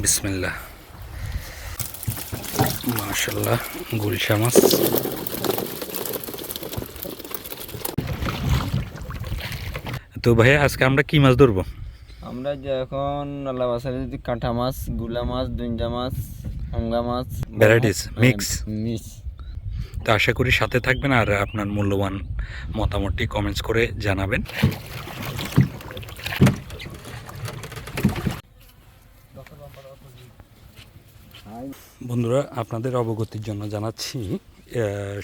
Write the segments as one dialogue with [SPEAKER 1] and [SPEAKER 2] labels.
[SPEAKER 1] বিসমিল্লাহ। মাশাল্লাহ গুলশা মাছ। তো ভাইয়া আজকে আমরা কি মাছ ধরবো?
[SPEAKER 2] আমরা যে এখন আল্লাহ বাসায় যদি কাঁঠা মাছগুলা মাছ দুঞ্জা মাছ অঙ্গা মাছ
[SPEAKER 1] ভ্যারাইটিস mix.
[SPEAKER 2] মিক্স
[SPEAKER 1] তো আশা করি সাথে থাকবেন আর আপনার মূল্যবান মতামতটি কমেন্টস করে জানাবেন। বন্ধুরা, আপনাদের অবগতির জন্য জানাচ্ছি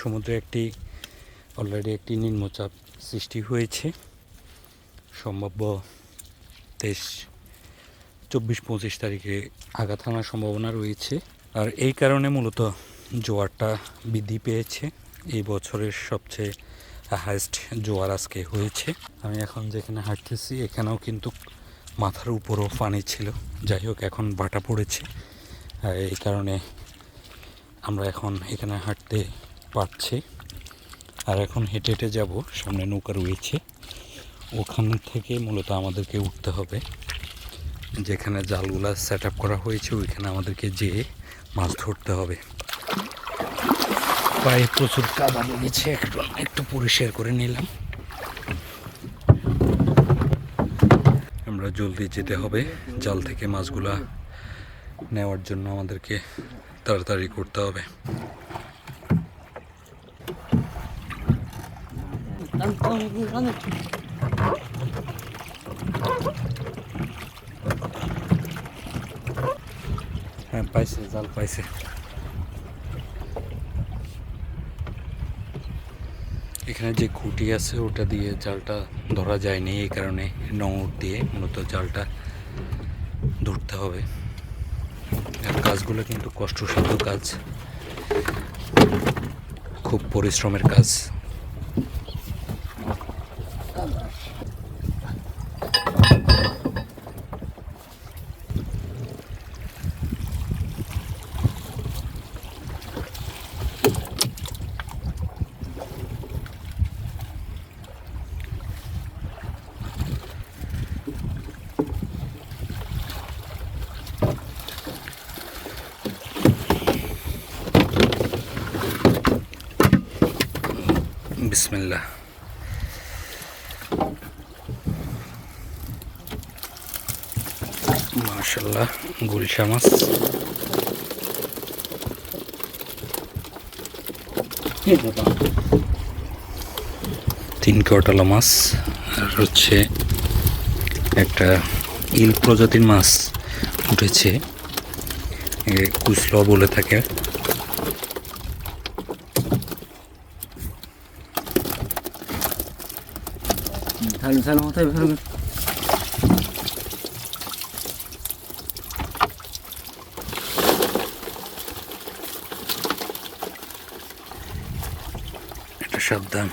[SPEAKER 1] সমুদ্রে একটি অলরেডি একটি নিম্নচাপ সৃষ্টি হয়েছে। সম্ভাব্য তেইশ চব্বিশ পঁচিশ তারিখে আঘাত হানার সম্ভাবনা রয়েছে। আর এই কারণে মূলত জোয়ারটা বৃদ্ধি পেয়েছে। এই বছরের সবচেয়ে হাইস্ট জোয়ার আজকে হয়েছে। আমি এখন যেখানে হাঁটতেছি, এখানেও কিন্তু মাথার উপরও পানি ছিল। যাই হোক, এখন বাটা পড়েছে। আর এই কারণে আমরা এখন এখানে হাঁটতে পারছি। আর এখন হেঁটে হেঁটে যাব, সামনে নৌকা রয়েছে। ওখান থেকে মূলত আমাদেরকে উঠতে হবে। যেখানে জালগুলা সেট আপ করা হয়েছে, ওইখানে আমাদেরকে যেয়ে মাছ ধরতে হবে। পায়ে প্রচুর কাদা লেগেছে, একটু একটু পরিষ্কার করে নিলাম। আমরা জলদি যেতে হবে, জাল থেকে মাছগুলা নেওয়ার জন্য আমাদেরকে তাড়াতাড়ি করতে হবে। হ্যাঁ পাইছে, জাল পাইছে। এখানে যে খুঁটি আছে, ওটা দিয়ে জালটা ধরা যায়নি, এই কারণে নঙর দিয়ে মূলত জালটা ধরতে হবে। আর কাজগুলো কিন্তু কষ্টসাধ্য কাজ। খুব পরিশ্রমের কাজ। বিসমিল্লাহ। মাশাল্লাহ গুলশা মাছ। তিন কটালা মাছ আর হচ্ছে একটা ইল প্রজাতির মাছ উঠেছে। কুচলো বলে থাকে।
[SPEAKER 2] ঝাল ঝাল মাথায় ভেবে
[SPEAKER 1] এটা সাবধান।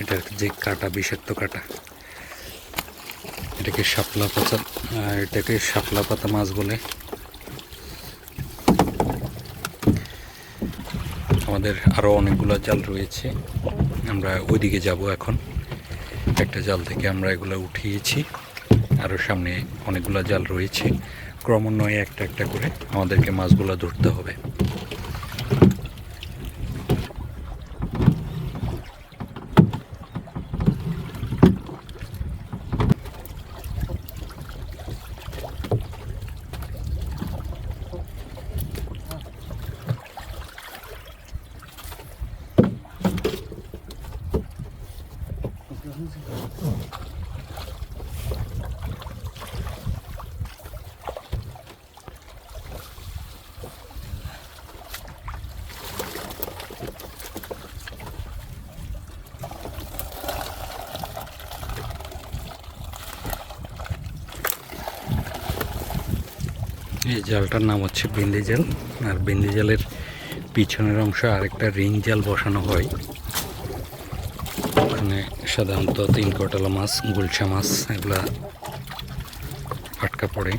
[SPEAKER 1] এটা যে কাটা, বিষাক্ত কাটা। এটাকে শাপলা পাতা এটাকে শাপলা পাতা মাছ বলে। আমাদের আরও অনেকগুলো জাল রয়েছে। আমরা ওইদিকে যাব এখন। একটা জাল থেকে আমরা এগুলো উঠিয়েছি। আরও সামনে অনেকগুলো জাল রয়েছে। ক্রমান্বয়ে একটা একটা করে আমাদেরকে মাছগুলো ধরতে হবে। এই জালটার নাম হচ্ছে বিন্দি জাল। আর বিন্দি জালের পিছনের অংশ আরেকটা রিং জাল বসানো হয়। ওখানে সাধারণত তিন কটালা মাছ, গুলশা মাছ, এগুলা আটকা পড়ে।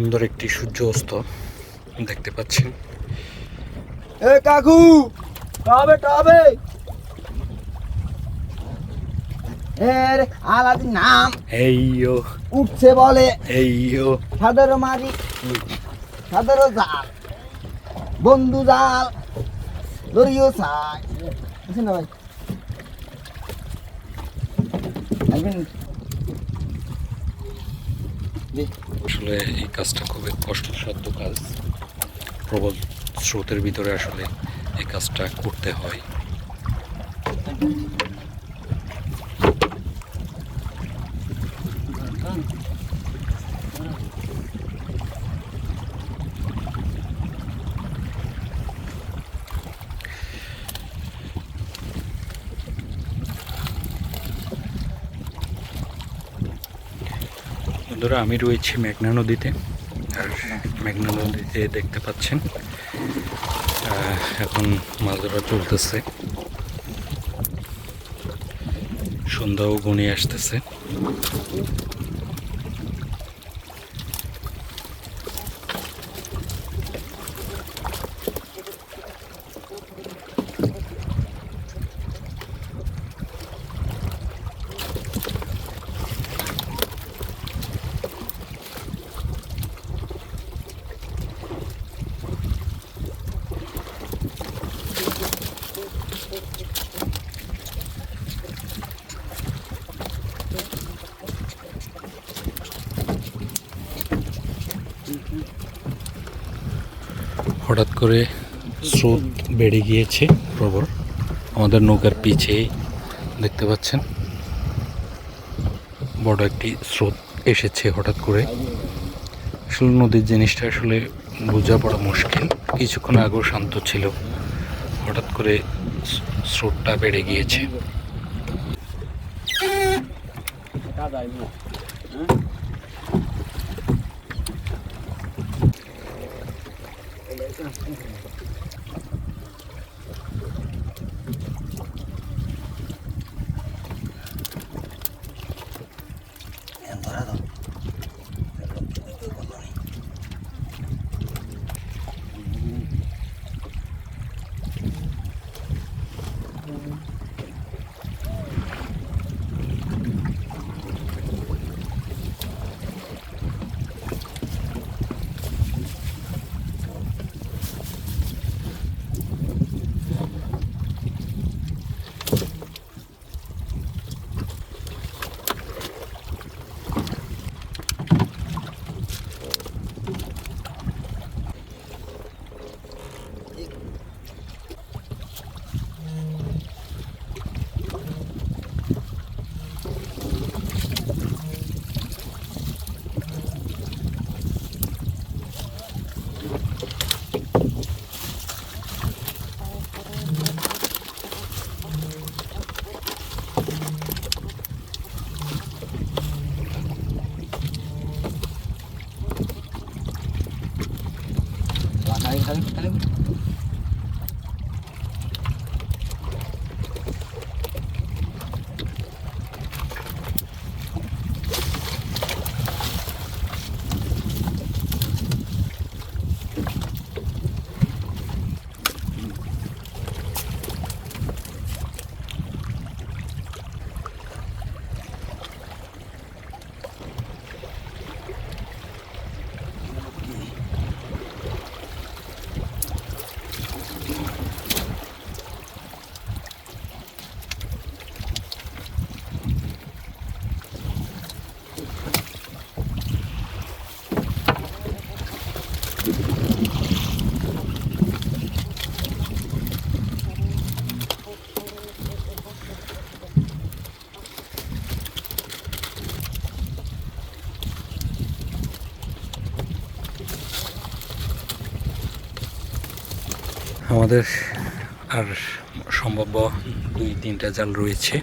[SPEAKER 1] সুন্দর একটি সূর্য অস্ত দেখতে পাচ্ছেন
[SPEAKER 2] এ কাকু টবে টবে এর আলাদি নাম
[SPEAKER 1] এইও
[SPEAKER 2] উঠছে বলে।
[SPEAKER 1] এইও
[SPEAKER 2] সাদর মারি সাদর জাল বন্ধু জাল দরিও সাই বুঝছেন ভাই?
[SPEAKER 1] আসলে এই কাজটা খুবই কষ্টসাধ্য কাজ। প্রবল স্রোতের ভিতরে আসলে এই কাজটা করতে হয়। বন্ধুরা, আমি রয়েছি মেঘনা নদীতে, আর মেঘনা নদীতে দেখতে পাচ্ছেন এখন মাছ ধরা চলতেছে। সন্ধ্যাও ঘনিয়ে আসতেছে। হঠাৎ করে স্রোত বেড়ে গিয়েছে প্রবল। আমাদের নৌকার পিছেই দেখতে পাচ্ছেন, বড় একটি স্রোত এসেছে হঠাৎ করে। আসলে নদীর জিনিসটা আসলে বোঝা পড়া মুশকিল। কিছুক্ষণ আগেও শান্ত ছিল, হঠাৎ করে স্রোতটা বেড়ে গিয়েছে। Ayun, ayun, ayun. আমাদের আর সম্ভাব্য দুই, তিনটা জাল রয়েছে।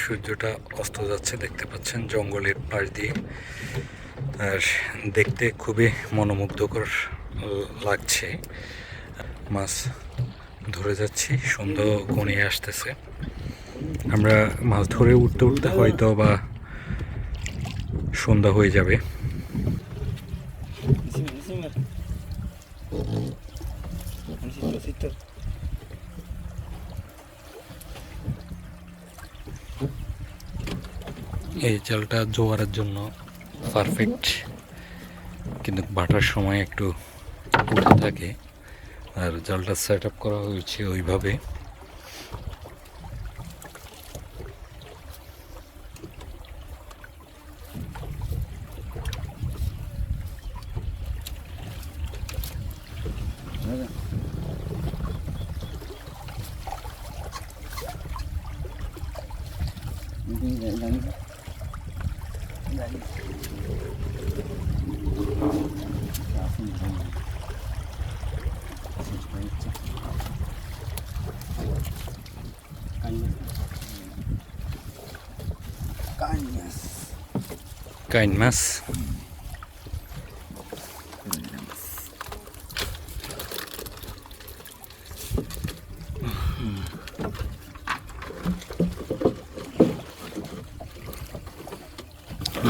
[SPEAKER 1] সূর্যটা অস্ত যাচ্ছে, দেখতে পাচ্ছেন, জঙ্গলের পাশ দিয়ে। আর দেখতে খুবই মনোমুগ্ধকর লাগছে। মাছ ধরে যাচ্ছি, সন্ধ্যা ঘনিয়ে আসতেছে। আমরা মাছ ধরে উঠতে উঠতে হয়তো বা সন্ধ্যা হয়ে যাবে। এই জালটা জোয়ারের জন্য পারফেক্ট কিন্তু বাটার সময় একটু থাকে। আর জালটা সেট আপ করা হয়েছে ওইভাবে। কাইন মাছ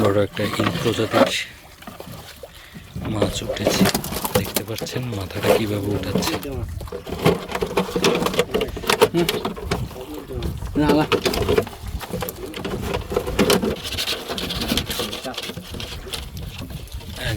[SPEAKER 1] বড় একটা ইন প্রজাতির মাছ উঠেছে। দেখতে পাচ্ছেন মাথাটা কীভাবে উঠাচ্ছে।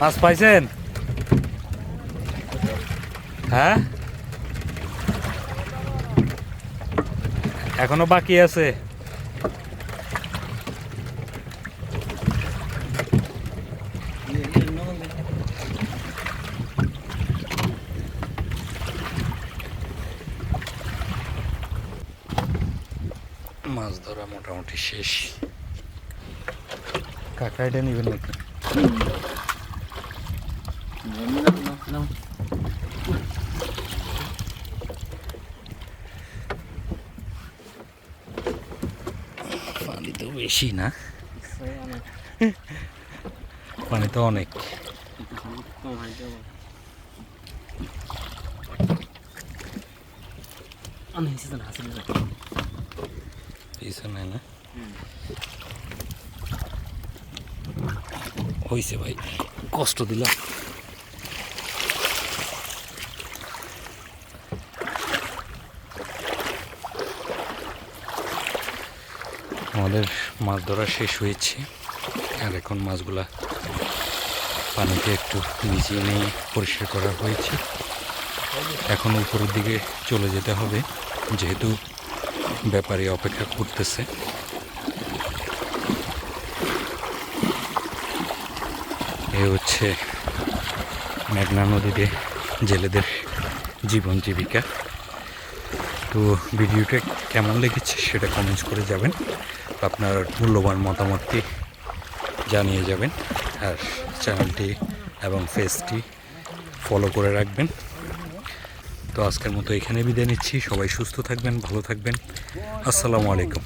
[SPEAKER 1] মাছ পাইছেন? হ্যাঁ? এখনও বাকি আছে মাছ ধরা মোটামুটি শেষ কাকাইটা নিবেন নাকি পানি তো বেশি না। পানি তো অনেক। পিছনে না হয়েছে ভাই। কষ্ট দিলাম আমাদের মাছ ধরা শেষ হয়েছে। আর এখন মাছগুলা পানিতে একটু ভিজিয়ে নিয়ে পরিষ্কার করা হয়েছে। এখন উপরের দিকে চলে যেতে হবে যেহেতু ব্যাপারী অপেক্ষা করতেছে। এ হচ্ছে মেঘনা নদীতে জেলেদের জীবন জীবিকা। তো ভিডিওটা কেমন লেগেছে সেটা কমেন্টস করে যাবেন, আপনার মূল্যবান মতামতটি জানিয়ে যাবেন, আর চ্যানেলটি এবং ফেসটি ফলো করে রাখবেন। তো আজকের মতো এখানে বিদায় নিচ্ছি, সবাই সুস্থ থাকবেন, ভালো থাকবেন। আসসালামু আলাইকুম।